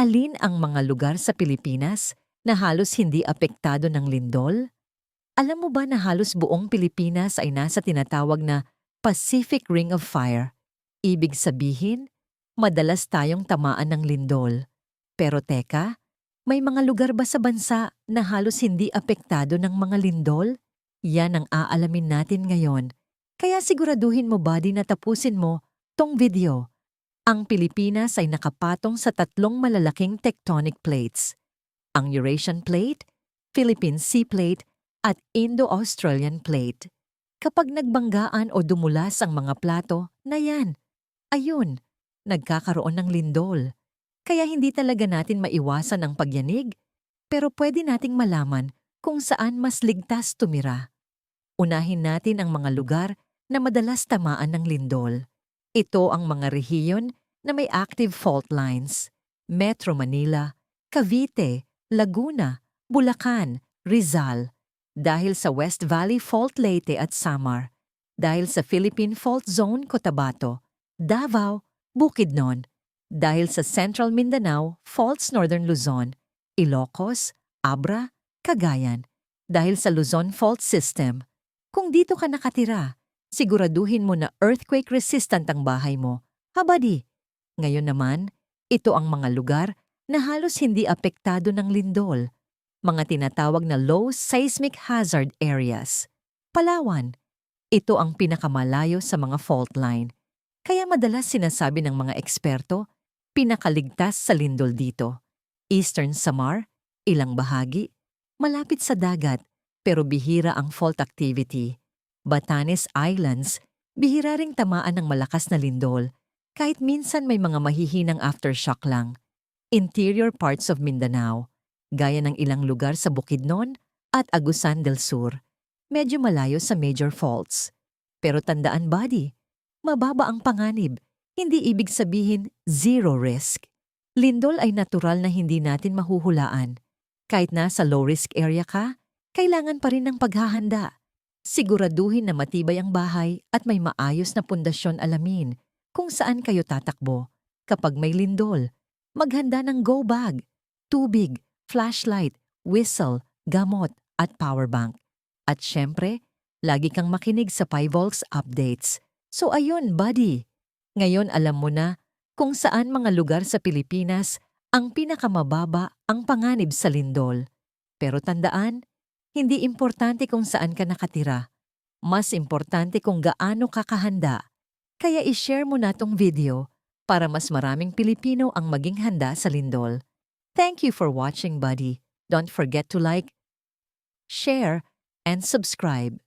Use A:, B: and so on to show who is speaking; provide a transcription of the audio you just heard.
A: Alin ang mga lugar sa Pilipinas na halos hindi apektado ng lindol? Alam mo ba na halos buong Pilipinas ay nasa tinatawag na Pacific Ring of Fire? Ibig sabihin, madalas tayong tamaan ng lindol. Pero teka, may mga lugar ba sa bansa na halos hindi apektado ng mga lindol? Yan ang aalamin natin ngayon. Kaya siguraduhin mo buddy na tapusin mo tong video. Ang Pilipinas ay nakapatong sa tatlong malalaking tectonic plates. Ang Eurasian Plate, Philippine Sea Plate, at Indo-Australian Plate. Kapag nagbanggaan o dumulas ang mga plato, na yan. Ayun, nagkakaroon ng lindol. Kaya hindi talaga natin maiwasan ang pagyanig, pero pwede nating malaman kung saan mas ligtas tumira. Unahin natin ang mga lugar na madalas tamaan ng lindol. Ito ang mga rehiyon na may active fault lines. Metro Manila, Cavite, Laguna, Bulacan, Rizal. Dahil sa West Valley Fault Leyte at Samar. Dahil sa Philippine Fault Zone Cotabato, Davao, Bukidnon. Dahil sa Central Mindanao, Faults Northern Luzon, Ilocos, Abra, Cagayan. Dahil sa Luzon Fault System. Kung dito ka nakatira, siguraduhin mo na earthquake resistant ang bahay mo. Habadi! Ngayon naman, ito ang mga lugar na halos hindi apektado ng lindol. Mga tinatawag na low seismic hazard areas. Palawan. Ito ang pinakamalayo sa mga fault line. Kaya madalas sinasabi ng mga eksperto, pinakaligtas sa lindol dito. Eastern Samar, ilang bahagi, malapit sa dagat, pero bihira ang fault activity. Batanes Islands, bihira ring tamaan ng malakas na lindol, kahit minsan may mga mahihinang aftershock lang. Interior parts of Mindanao, gaya ng ilang lugar sa Bukidnon at Agusan del Sur, medyo malayo sa major faults. Pero tandaan buddy, mababa ang panganib, hindi ibig sabihin zero risk. Lindol ay natural na hindi natin mahuhulaan. Kahit nasa low-risk area ka, kailangan pa rin ng paghahanda. Siguraduhin na matibay ang bahay at may maayos na pundasyon alamin kung saan kayo tatakbo. Kapag may lindol, maghanda ng go bag, tubig, flashlight, whistle, gamot at power bank. At syempre, lagi kang makinig sa 5 volts updates. So ayun, buddy. Ngayon alam mo na kung saan mga lugar sa Pilipinas ang pinakamababa ang panganib sa lindol. Pero tandaan, hindi importante kung saan ka nakatira. Mas importante kung gaano ka kahanda. Kaya i-share mo na tong video para mas maraming Pilipino ang maging handa sa lindol. Thank you for watching, buddy. Don't forget to like, share, and subscribe.